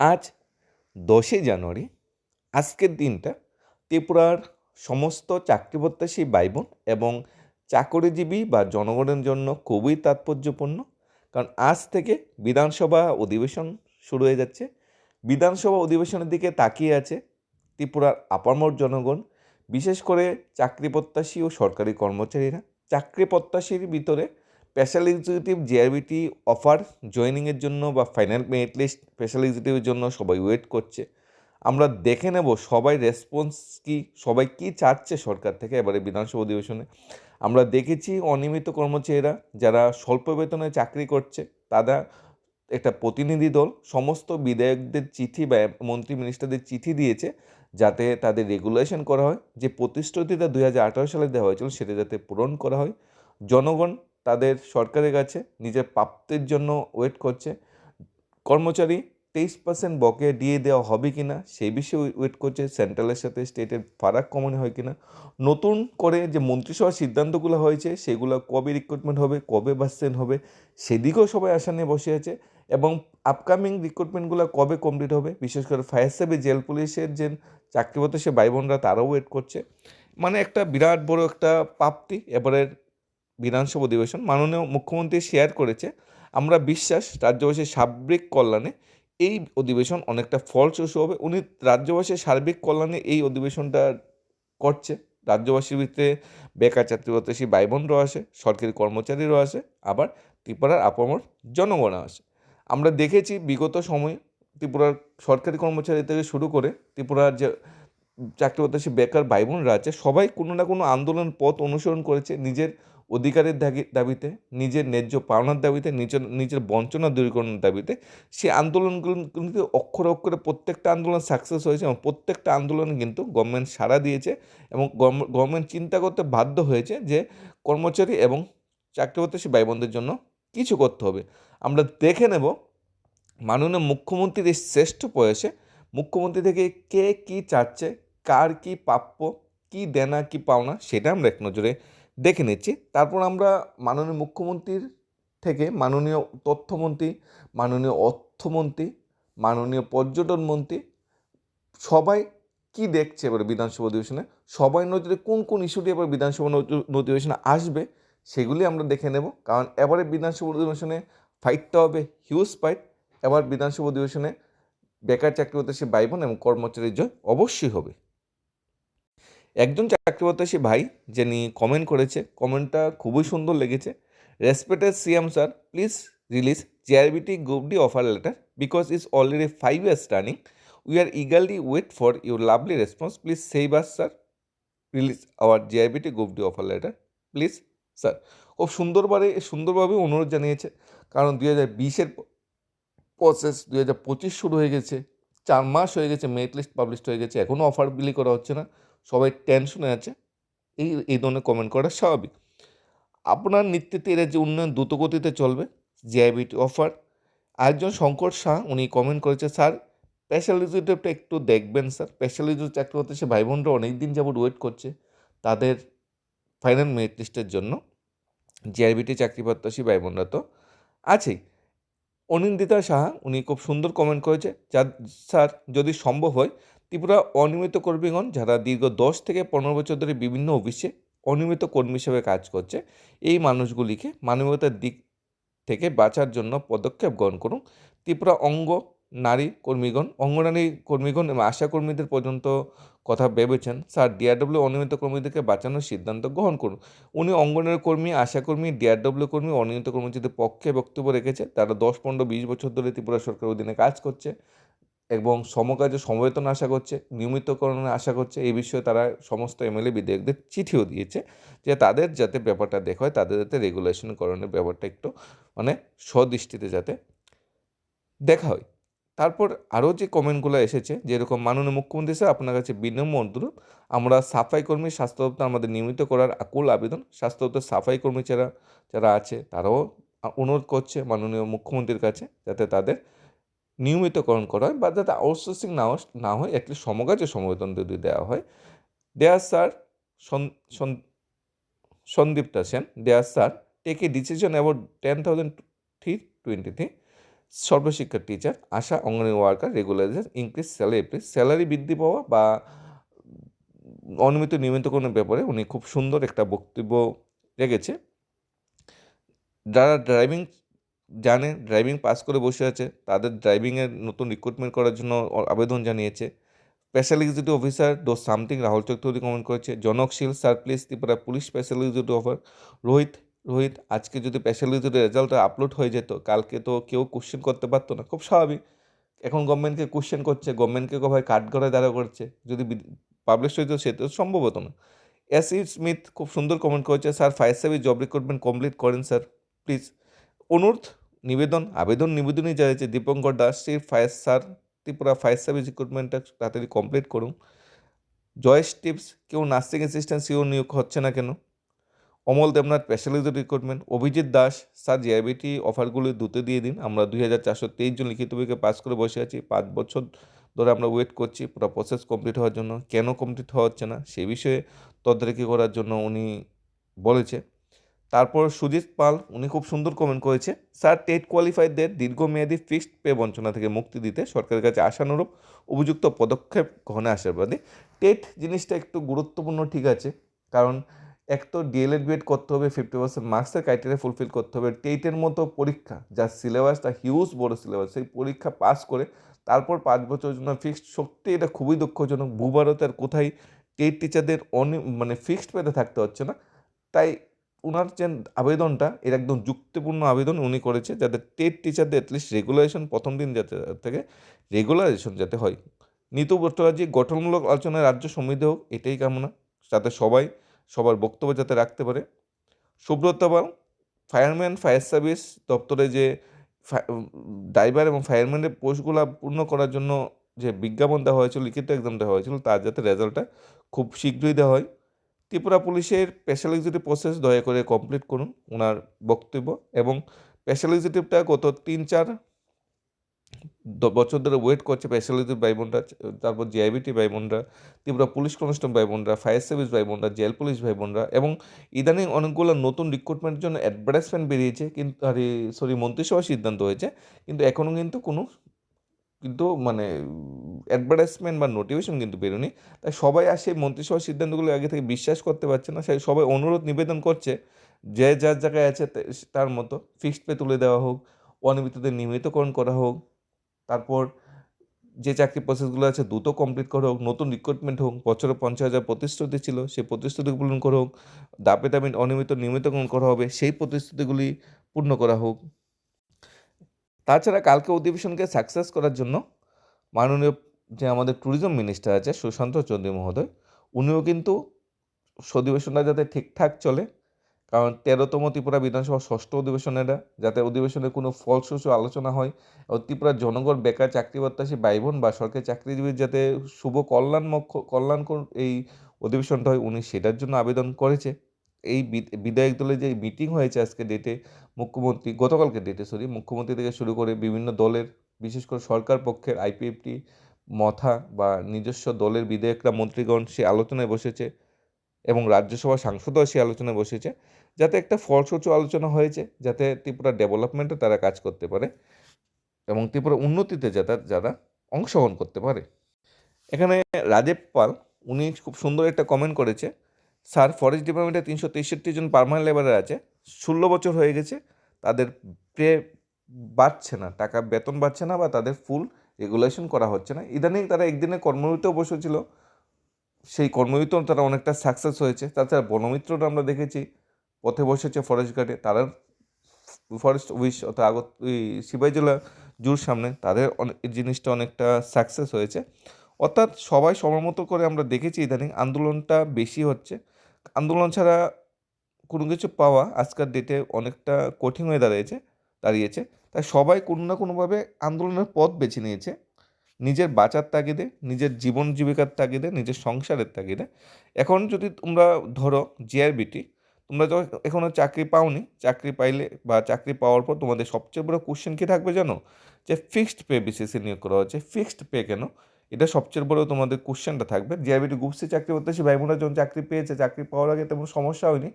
আজ দশই জানুয়ারি, আজকের দিনটা ত্রিপুরার সমস্ত চাকরিপ্রত্যাশী ভাই বোন এবং চাকরিজীবী বা জনগণের জন্য খুবই তাৎপর্যপূর্ণ। কারণ আজ থেকে বিধানসভা অধিবেশন শুরু হয়ে যাচ্ছে। বিধানসভা অধিবেশনের দিকে তাকিয়ে আছে ত্রিপুরার আপামর জনগণ, বিশেষ করে চাকরি প্রত্যাশী ও সরকারি কর্মচারীরা। চাকরি প্রত্যাশীর ভিতরে স্পেশাল এক্সিকিউটিভ জিআরবিটি অফার জয়েনিংয়ের জন্য বা ফাইনাল মেরিট লিস্ট স্পেশাল এক্সিকিউটিভের জন্য সবাই ওয়েট করছে। আমরা দেখে নেব সবাই রেসপন্স কি, সবাই কি চাচ্ছে সরকার থেকে এবারে বিধানসভা অধিবেশনে। আমরা দেখেছি অনিয়মিত কর্মচারীরা যারা স্বল্প বেতনে চাকরি করছে, তারা একটা প্রতিনিধি দল, সমস্ত বিধায়কদের চিঠি বা মন্ত্রী মিনিস্টারদের চিঠি দিয়েছে যাতে তাদের রেগুলেশন করা হয়। যে প্রতিশ্রুতিটা দুই হাজার আঠারো সালে দেওয়া হয়েছিল সেটা যাতে পূরণ করা হয়। জনগণ তাদের সরকারের কাছে নিজের প্রাপ্তির জন্য ওয়েট করছে। কর্মচারী তেইশ পার্সেন্ট বকেয়া দিয়ে দেওয়া হবে কি না সেই বিষয়ে ওয়েট করছে সেন্ট্রালের সাথে স্টেটের ফারাক কমন হয় কি না নতুন করে যে মন্ত্রিসভার সিদ্ধান্তগুলো হয়েছে, সেগুলো কবে রিক্রুটমেন্ট হবে, কবে বাসছেন হবে, সেদিকেও সবাই আশা নিয়ে বসে আছে। এবং আপকামিং রিক্রুটমেন্টগুলো কবে কমপ্লিট হবে, বিশেষ করে ফায়ার সার্ভিস জেল পুলিশের যে চাকরিপত্র সে ভাই বোনরা, তারাও ওয়েট করছে। মানে একটা বিরাট বড় একটা প্রাপ্তি। এবারের বিধানসভা অধিবেশন মাননীয় মুখ্যমন্ত্রী শেয়ার করেছে। আমরা বিশ্বাস রাজ্যবাসীর সার্বিক কল্যাণে এই অধিবেশন অনেকটা ফলপ্রসূ হবে। উনি রাজ্যবাসীর সার্বিক কল্যাণে এই অধিবেশনটা করছে। রাজ্যবাসীর ভিতরে বেকার ছাত্রী ভাই বোনরাও আসে, সরকারি কর্মচারীরাও আসে, আবার ত্রিপুরার আপামর জনগণও আসে। আমরা দেখেছি বিগত সময়ে ত্রিপুরার সরকারি কর্মচারী থেকে শুরু করে ত্রিপুরার যে চাকরি প্রত্যাশী বেকার ভাই বোনরা আছে, সবাই কোনো না কোনো আন্দোলন পথ অনুসরণ করেছে। নিজের অধিকারের দাবিতে, নিজের ন্যায্য পাওনার দাবিতে নিজের নিজের বঞ্চনা দূরীকরণের দাবিতে সেই কিন্তু অক্ষরে অক্ষরে প্রত্যেকটা আন্দোলন সাকসেস হয়েছে এবং প্রত্যেকটা আন্দোলনে কিন্তু গভর্নমেন্ট সাড়া দিয়েছে এবং গভর্নমেন্ট চিন্তা করতে বাধ্য হয়েছে যে কর্মচারী এবং চাকরি প্রত্যাশী ভাই জন্য কিছু করতে হবে। আমরা দেখে নেব মাননীয় মুখ্যমন্ত্রীর এই শ্রেষ্ঠ বয়সে মুখ্যমন্ত্রী থেকে কে কী চাচ্ছে, কার কী প্রাপ্য, কী দেনা, কী পাওনা, সেটা আমরা এক নজরে দেখে নিচ্ছি। তারপর আমরা মাননীয় মুখ্যমন্ত্রীর থেকে মাননীয় তথ্যমন্ত্রী, মাননীয় অর্থমন্ত্রী, মাননীয় পর্যটন মন্ত্রী, সবাই কি দেখছে এবার বিধানসভা অধিবেশনে? সবাই নজরে কোন কোন ইস্যুটি এবার বিধানসভা অধিবেশনে আসবে, সেগুলি আমরা দেখে নেব। কারণ এবারে বিধানসভা অধিবেশনে ফাইটটা হবে হিউজ ফাইট এবার বিধানসভা অধিবেশনে বেকার চাকরি হতে সে ভাই বোন এবং কর্মচারীর জয় অবশ্যই হবে। একজন চাকরি প্রত্যাশী ভাই যিনি কমেন্ট করেছে কমেন্টটা খুবই সুন্দর লেগেছে। Respected CM sir please release GRBT group D offer letter because is already five years running we are eagerly wait for your lovely response please সেই বাস sir release our GRBT group D offer letter please sir খুব সুন্দরভাবে সুন্দরভাবে অনুরোধ জানিয়েছে। কারণ দুই হাজার বিশের প্রসেস দুই হাজার পঁচিশ শুরু হয়ে গেছে। চার মাস হয়ে গেছে মেরিট লিস্ট পাবলিশ হয়ে গেছে। এখনও অফার বিলি করা হচ্ছে না। সবাই টেনশনে আছে। এই এই ধরনের কমেন্ট করা স্বাভাবিক। আপনার নেতৃত্বে এর যে উন্নয়ন দ্রুতগতিতে চলবে জিআইবিটি অফার আরেকজন শঙ্কর শাহ, উনি কমেন্ট করেছে স্যার স্পেশালিজমটা একটু দেখবেন, স্যার। স্পেশালিজম চাকরি হতে সে ভাই বোনরা অনেক দিন যাবত ওয়েট করছে তাদের ফাইনাল মেরিট লিস্টের জন্য। জিআইবিটি চাকরি প্রত্যাশী ভাই বোনরা তো আছেই। অনিন্দিতা সাহা উনি খুব সুন্দর কমেন্ট করেছে, যা, স্যার, যদি সম্ভব হয় ত্রিপুরা অনিয়মিত কর্মীগণ, যারা দীর্ঘ দশ থেকে পনেরো বছর ধরে বিভিন্ন অফিসে অনিয়মিত কর্মী হিসেবে কাজ করছে, এই মানুষগুলিকে মানবতার দিক থেকে বাঁচার জন্য পদক্ষেপ গ্রহণ করুন। ত্রিপুরা অঙ্গ নারী কর্মীগণ অঙ্গনারী কর্মীগণ এবং আশা কর্মীদের পর্যন্ত কথা ভেবেছেন, স্যার ডিআরডব্লিউ অনিয়মিত কর্মীদেরকে বাঁচানোর সিদ্ধান্ত গ্রহণ করুন। উনি অঙ্গনারী কর্মী আশাকর্মী ডিআরডব্লিউ কর্মী, অনিয়মিত কর্মচারীদের পক্ষে বক্তব্য রেখেছে। তারা দশ, পনেরো, বিশ বছর ধরে ত্রিপুরা সরকারের অধীনে কাজ করছে। এবং সমকাজে সমবেতন আশা করছে, নিয়মিতকরণে আশা করছে, এই বিষয়ে তারা সমস্ত এমএলএ বিধায়কদের চিঠিও দিয়েছে যে তাদের যাতে ব্যাপারটা দেখা হয়, তাদের যাতে রেগুলেশনকরণের ব্যাপারটা একটু মানে সদৃষ্টিতে যাতে দেখা হয়। তারপর আরও যে কমেন্টগুলো এসেছে, যেরকম মাননীয় মুখ্যমন্ত্রী স্যার, আপনার কাছে বিনম্র অনুরোধ, আমরা সাফাই কর্মী, স্বাস্থ্য দপ্তর আমাদের নিয়মিত করার আকুল আবেদন, স্বাস্থ্য দপ্তর সাফাই কর্মী যারা যারা আছে, তারাও অনুরোধ করছে মাননীয় মুখ্যমন্ত্রীর কাছে, যাতে তাদের নিয়মিতকরণ করা হয় বা যাতে আউটসোর্সিং না না হয় অ্যাটলিস্ট সমকাজে সমবেতন যদি দেওয়া হয়। Dear sir Sandipta Sen dear sir take a decision about ten thousand three twenty three Sarva Shiksha teacher Asha Anganwadi worker regularisation increase salary salary বৃদ্ধি পাওয়া বা অনিয়মিত নিয়মিতকরণের ব্যাপারে উনি খুব সুন্দর একটা বক্তব্য রেখেছে। যারা ড্রাইভিং জানে ড্রাইভিং পাস করে বসে আছে, তাদের ড্রাইভিংয়ের নতুন রিক্রুটমেন্ট করার জন্য আবেদন জানিয়েছে। Special executive officer do something Rahul Chakraborty comment করেছে জনকশীল sir please Tripura police special executive offer Rohit Rohit, আজকে যদি স্পেশাল এক্সিকিউটিভ রেজাল্টটা আপলোড হয়ে যেত, কালকে তো কেউ কোশ্চেন করতে পারতো না, খুব স্বাভাবিক। এখন গভর্নমেন্টকে কোশ্চেন করছে গভর্নমেন্টকে ভাই কাঠগড়ায় দাঁড়া করছে, যদি পাবলিশ হয়ে যেত তো সম্ভব হতো না। এস ই স্মিথ খুব সুন্দর কমেন্ট করেছে sir fire service job recruitment complete করেন স্যার প্লিজ অনুরোধ নিবেদন, আবেদন, নিবেদনই জানিয়েছে Dipankar Das Shri fire sir, Tripura fire service রিক্রুটমেন্টটা তাড়াতাড়ি কমপ্লিট করুন। জয়েশ টিপস কেউ নার্সিং অ্যাসিস্ট্যান্ট সিও নিয়োগ হচ্ছে না কেন? Amal Debnath specialist recruitment Abhijit Das, sir GIBT অফারগুলি দুটো দিয়ে দিন। আমরা দুই হাজার চারশো তেইশ জন লিখিত বইকে পাস করে বসে আছি। পাঁচ বছর ধরে আমরা ওয়েট করছি, পুরো প্রসেস কমপ্লিট হওয়ার জন্য। কেন কমপ্লিট হওয়া হচ্ছে না, সে বিষয়ে তদারকি করার জন্য উনি বলেছে। তারপর সুজিত পাল, উনি খুব সুন্দর কমেন্ট করেছে, স্যার, টেট কোয়ালিফাইডদের দীর্ঘমেয়াদী ফিক্সড পে বঞ্চনা থেকে মুক্তি দিতে সরকারের কাছে আশানুরূপ উপযুক্ত পদক্ষেপ গ্রহণে আশাবাদী টেট জিনিসটা একটু গুরুত্বপূর্ণ ঠিক আছে, কারণ এক তো ডিএলএড বিএড করতে হবে ফিফটি পার্সেন্ট মার্কসের ক্রাইটেরিয়া ফুলফিল করতে হবে, টেটের মতো পরীক্ষা যার সিলেবাস তা হিউজ বড় সিলেবাস সেই পরীক্ষা পাস করে তারপর পাঁচ বছরের জন্য ফিক্সড সত্যি এটা খুবই দুঃখজনক ভূভারতে আর কোথায় টেট টিচারদের অনি মানে ফিক্সড পেতে থাকতে হচ্ছে না, তাই ওনার যে আবেদনটা, এর একদম যুক্তিপূর্ণ আবেদন উনি করেছে যাতে টেট টিচারদের অ্যাটলিস্ট রেগুলেশন প্রথম দিন যাতে, থেকে রেগুলারেশন যাতে হয়। নিতু ভট্টাচার্য, গঠনমূলক আলোচনায় রাজ্য সমৃদ্ধ হোক, এটাই কামনা। যাতে সবাই, সবার বক্তব্য যাতে রাখতে পারে। Subrata Pal fireman fire service দপ্তরে যে ড্রাইভার এবং ফায়ারম্যানের পোস্টগুলো পূর্ণ করার জন্য যে বিজ্ঞাপন দেওয়া হয়েছিল, লিখিত এক্সাম দেওয়া হয়েছিল, তার যাতে রেজাল্টটা খুব শীঘ্রই দেওয়া হয়। ত্রিপুরা পুলিশের স্পেশাল এক্সিকিউটিভ প্রসেস দয়া করে কমপ্লিট করুন ওনার বক্তব্য এবং স্পেশাল এক্সিকিউটিভটা গত তিন, চার বছর ধরে ওয়েট করছে স্পেশাল এক্সিকিউটিভ ভাই বোনরা, তারপর জিআইবিটি ভাই বোনরা, ত্রিপুরা পুলিশ কনস্টেবল ভাই বোনরা ফায়ার সার্ভিস ভাই বোনরা জেল পুলিশ ভাই বোনরা এবং ইদানিং অনেকগুলো নতুন রিক্রুটমেন্টের জন্য অ্যাডভার্টাইজমেন্ট বেরিয়েছে, কিন্তু, আরে সরি মন্ত্রিসভার সিদ্ধান্ত হয়েছে, কিন্তু এখনও কিন্তু কোনো কিন্তু মানে অ্যাডভার্টাইজমেন্ট বা নোটিফিকেশন কিন্তু বেরোনি তাই সবাই আর সেই মন্ত্রিসভার সিদ্ধান্তগুলো আগে থেকে বিশ্বাস করতে পারছে না। সেই সবাই অনুরোধ নিবেদন করছে যে যার জায়গায় আছে তার মতো ফিক্সড পে তুলে দেওয়া হোক, অনিয়মিতদের নিয়মিতকরণ করা হোক, তারপর যে চাকরি প্রসেসগুলো আছে দ্রুত কমপ্লিট করা হোক, নতুন রিক্রুটমেন্ট হোক, বছরে পঞ্চাশ হাজার প্রতিশ্রুতি ছিল, সেই প্রতিশ্রুতি পূরণ করা হোক, দাপে দাপে অনিয়মিত নিয়মিতকরণ করা হবে, সেই প্রতিশ্রুতিগুলি পূর্ণ করা হোক। তাছাড়া কালকে অধিবেশনকে সাকসেস করার জন্য মাননীয় যে আমাদের ট্যুরিজম মিনিস্টার আছে সুশান্ত চৌধুরী মহোদয়, উনিও কিন্তু অধিবেশনটা যাতে ঠিকঠাক চলে, কারণ তেরোতম ত্রিপুরা বিধানসভা ষষ্ঠ অধিবেশন এটা, যাতে অধিবেশনে কোনো ফলস্বরূপ আলোচনা হয় এবং ত্রিপুরার জনগণ বেকার চাকরি প্রত্যাশী ভাই বোন বা সরকারি চাকরিজীবীর যাতে শুভ কল্যাণমুখ কল্যাণকর এই অধিবেশনটা হয়, উনি সেটার জন্য আবেদন করেছে। এই বিধায়ক দলের যে মিটিং হয়েছে আজকে ডেটে মুখ্যমন্ত্রী, গতকালকে ডেটে সরি মুখ্যমন্ত্রী থেকে শুরু করে বিভিন্ন দলের, বিশেষ করে সরকার পক্ষের আইপিএফটি মথা বা নিজস্ব দলের বিধায়করা, মন্ত্রীগণ সে আলোচনায় বসেছে এবং রাজ্যসভা সাংসদও সে আলোচনায় বসেছে যাতে একটা ফলসূচি আলোচনা হয়েছে, যাতে ত্রিপুরা ডেভেলপমেন্টে তারা কাজ করতে পারে এবং ত্রিপুরা উন্নতিতে যাতে, যারা অংশগ্রহণ করতে পারে। এখানে রাজীব পাল, উনি খুব সুন্দর একটা কমেন্ট করেছে। স্যার ফরেস্ট ডিপার্টমেন্টে তিনশো তেষট্টি জন পার্মানেন্ট লেবারার আছে। ষোলো বছর হয়ে গেছে, তাদের পে বাড়ছে না, টাকা বেতন বাড়ছে না বা তাদের ফুল রেগুলেশন করা হচ্ছে না। ইদানিং তারা একদিনে কর্মবিরতিও বসেছিল, সেই কর্মবিরত তারা অনেকটা সাকসেস হয়েছে। তাছাড়া বনমিত্রটা আমরা দেখেছি, পথে বসেছে ফরেস্ট গার্ডে তারা ফরেস্ট উইশ অর্থাৎ আগত ওই সিপাহীজলা জুর সামনে, তাদের অনেক জিনিসটা অনেকটা সাকসেস হয়েছে। অর্থাৎ সবাই সবার মতো করে আমরা দেখেছি ইদানিং আন্দোলনটা বেশি হচ্ছে। আন্দোলন ছাড়া কোনো কিছু পাওয়া আজকের ডেটে অনেকটা কঠিন হয়ে দাঁড়িয়েছে দাঁড়িয়েছে। তাই সবাই কোনো না কোনোভাবে আন্দোলনের পথ বেছে নিয়েছে। নিজের বাঁচার তাগিদে, নিজের জীবন জীবিকার তাগিদে, নিজের সংসারের তাগিদে। এখন যদি তোমরা ধরো জিআরবিটি তোমরা যখন এখনও চাকরি পাওনি, চাকরি পাইলে বা চাকরি পাওয়ার পর তোমাদের সবচেয়ে বড় কোশ্চেন কী থাকবে জানো? যে ফিক্সড পে বেসিসে নিয়োগ করা হচ্ছে। ফিক্সড পে কেন? এটা সবচেয়ে বড় তোমাদের কোশ্চেনটা থাকবে। জিআরবিটি গ্রুপসি চাকরি প্রত্যাশী ভাই যখন চাকরি পেয়েছে, চাকরি পাওয়ার আগে তেমন সমস্যা হয়নি।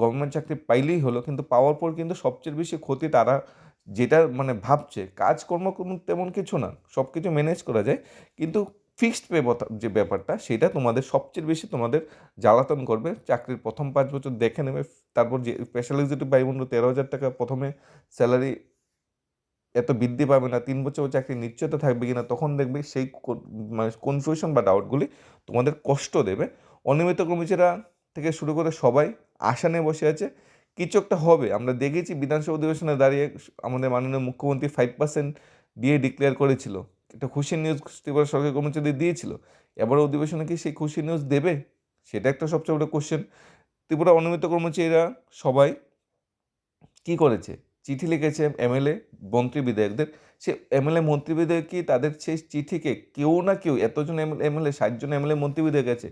গভর্নমেন্ট চাকরি পাইলেই হলো, কিন্তু পাওয়ার পর কিন্তু সবচেয়ে বেশি ক্ষতি তারা যেটা মানে ভাবছে, কাজকর্ম কোনো তেমন কিছু না সব কিছু ম্যানেজ করা যায়। কিন্তু ফিক্সড পে যে ব্যাপারটা, সেটা তোমাদের সবচেয়ে বেশি তোমাদের জ্বালাতন করবে। চাকরির প্রথম পাঁচ বছর দেখে নেবে। তারপর যে স্পেশাল এক্সিকিউটিভ তেরো হাজার টাকা প্রথমে স্যালারি এত বৃদ্ধি পাবে না, তিন বছর চাকরি নিশ্চয়তা থাকবে কি না তখন দেখবে সেই মানে কনফিউশন বা ডাউটগুলি তোমাদের কষ্ট দেবে। অনিয়মিত কর্মচারীরা থেকে শুরু করে সবাই আশা নিয়ে বসে আছে, কিছু একটা হবে। আমরা দেখেছি বিধানসভা অধিবেশনে দাঁড়িয়ে আমাদের মাননীয় মুখ্যমন্ত্রী ফাইভ পার্সেন্ট দিয়ে ডিক্লেয়ার করেছিল। একটা খুশির নিউজ ত্রিপুরা সরকারি কর্মচারীদের দিয়েছিল। এবার অধিবেশনে কি সেই খুশি নিউজ দেবে? সেটা একটা সবচেয়ে বড় কোশ্চেন ত্রিপুরা অনিয়মিত কর্মচারীরা সবাই কি করেছে? চিঠি লিখেছে এমএলএ মন্ত্রী বিধায়কদের। সে এমএলএ মন্ত্রী বিধায়ক কি? তাদের সেই চিঠিকে কেউ না কেউ, এতজন এমএলএ ষাটজন এমএলএ মন্ত্রী বিধায়ক আছে,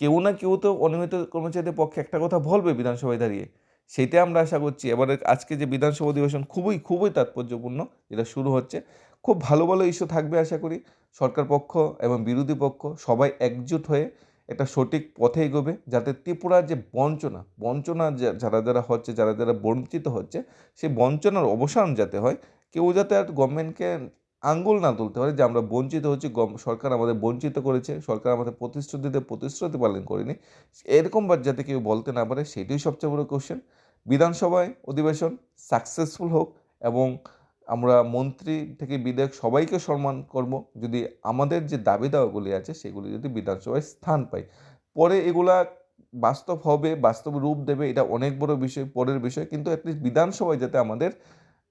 কেউ না কেউ তো অনিয়মিত কর্মচারীদের পক্ষে একটা কথা বলবে বিধানসভায় দাঁড়িয়ে। সেইটাই আমরা আশা করছি। এবারে আজকে যে বিধানসভা অধিবেশন খুবই খুবই তাৎপর্যপূর্ণ, যেটা শুরু হচ্ছে, খুব ভালো ভালো ইস্যু থাকবে আশা করি। সরকার পক্ষ এবং বিরোধী পক্ষ সবাই একজুট হয়ে একটা সঠিক পথে এগোবে যাতে ত্রিপুরার যে বঞ্চনা বঞ্চনা যারা যারা হচ্ছে, যারা যারা বঞ্চিত হচ্ছে, সেই বঞ্চনার অবসান যাতে হয়, কেউ যাতে আর গভর্নমেন্টকে আঙ্গুল না তুলতে পারে যে আমরা বঞ্চিত হচ্ছি সরকার আমাদের বঞ্চিত করেছে, সরকার আমাদের প্রতিশ্রুতিতে প্রতিশ্রুতি পালন করেনি। এরকমবার যাতে কেউ বলতে না পারে, সেটাই সবচেয়ে বড় কোশ্চেন বিধানসভায় অধিবেশন সাকসেসফুল হোক এবং আমরা মন্ত্রী থেকে বিধায়ক সবাইকে সম্মান করব। যদি আমাদের যে দাবি দাওয়াগুলি আছে, সেগুলি যদি বিধানসভায় স্থান পায়। পরে এগুলা বাস্তব হবে, বাস্তব রূপ দেবে, এটা অনেক বড় বিষয়, পরের বিষয়। কিন্তু অ্যাটলিস্ট বিধানসভায় যাতে আমাদের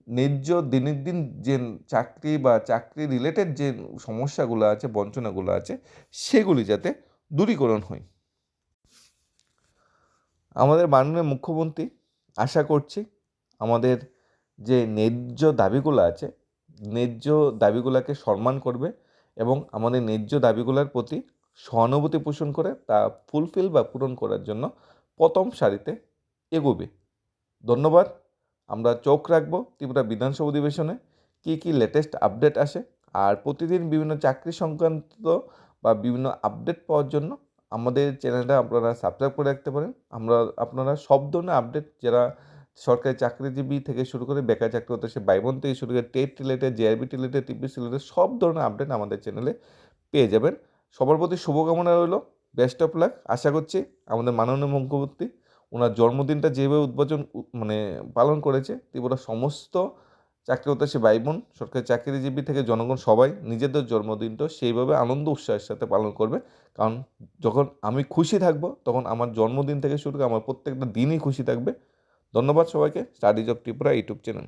ন্যায্য দিনের দিন যে চাকরি বা চাকরি রিলেটেড যে সমস্যাগুলো আছে, বঞ্চনাগুলো আছে, সেগুলি যাতে দূরীকরণ হয়। আমাদের মাননীয় মুখ্যমন্ত্রী আশা করছি আমাদের যে ন্যায্য দাবিগুলো আছে, ন্যায্য দাবিগুলোকে সম্মান করবে এবং আমাদের ন্যায্য দাবিগুলোর প্রতি সহানুভূতি পোষণ করে, তা ফুলফিল বা পূরণ করার জন্য প্রথম সারিতে এগোবে। ধন্যবাদ। আমরা চোখ রাখব ত্রিপুরা বিধানসভা অধিবেশনে, কী কী লেটেস্ট আপডেট আসে, আর প্রতিদিন বিভিন্ন চাকরি সংক্রান্ত বা বিভিন্ন আপডেট পাওয়ার জন্য আমাদের চ্যানেলটা আপনারা সাবস্ক্রাইব করে রাখতে পারেন। আমরা, আপনারা সব ধরনের আপডেট যারা সরকারি চাকরিজীবী থেকে শুরু করে বেকার চাকরি হতে সে বাইবন থেকে শুরু করে TET related JRB related TPC related, সব ধরনের আপডেট আমাদের চ্যানেলে পেয়ে যাবেন। সবার প্রতি শুভকামনা রইল। Best of luck. আশা করছি আমাদের মাননীয় মুখ্যমন্ত্রী, ওনার জন্মদিনটা যেভাবে উদ্বোধন মানে পালন করেছে ত্রিপুরা সমস্ত চাকরি হতে সে ভাই বোন সরকারি চাকরিজীবী থেকে জনগণ সবাই নিজেদের জন্মদিনটা সেইভাবে আনন্দ উৎসাহের সাথে পালন করবে। কারণ যখন আমি খুশি থাকব, তখন আমার জন্মদিন থেকে শুরু করে আমার প্রত্যেকটা দিনই খুশি থাকবে। ধন্যবাদ সবাইকে studies of Tripura YouTube channel.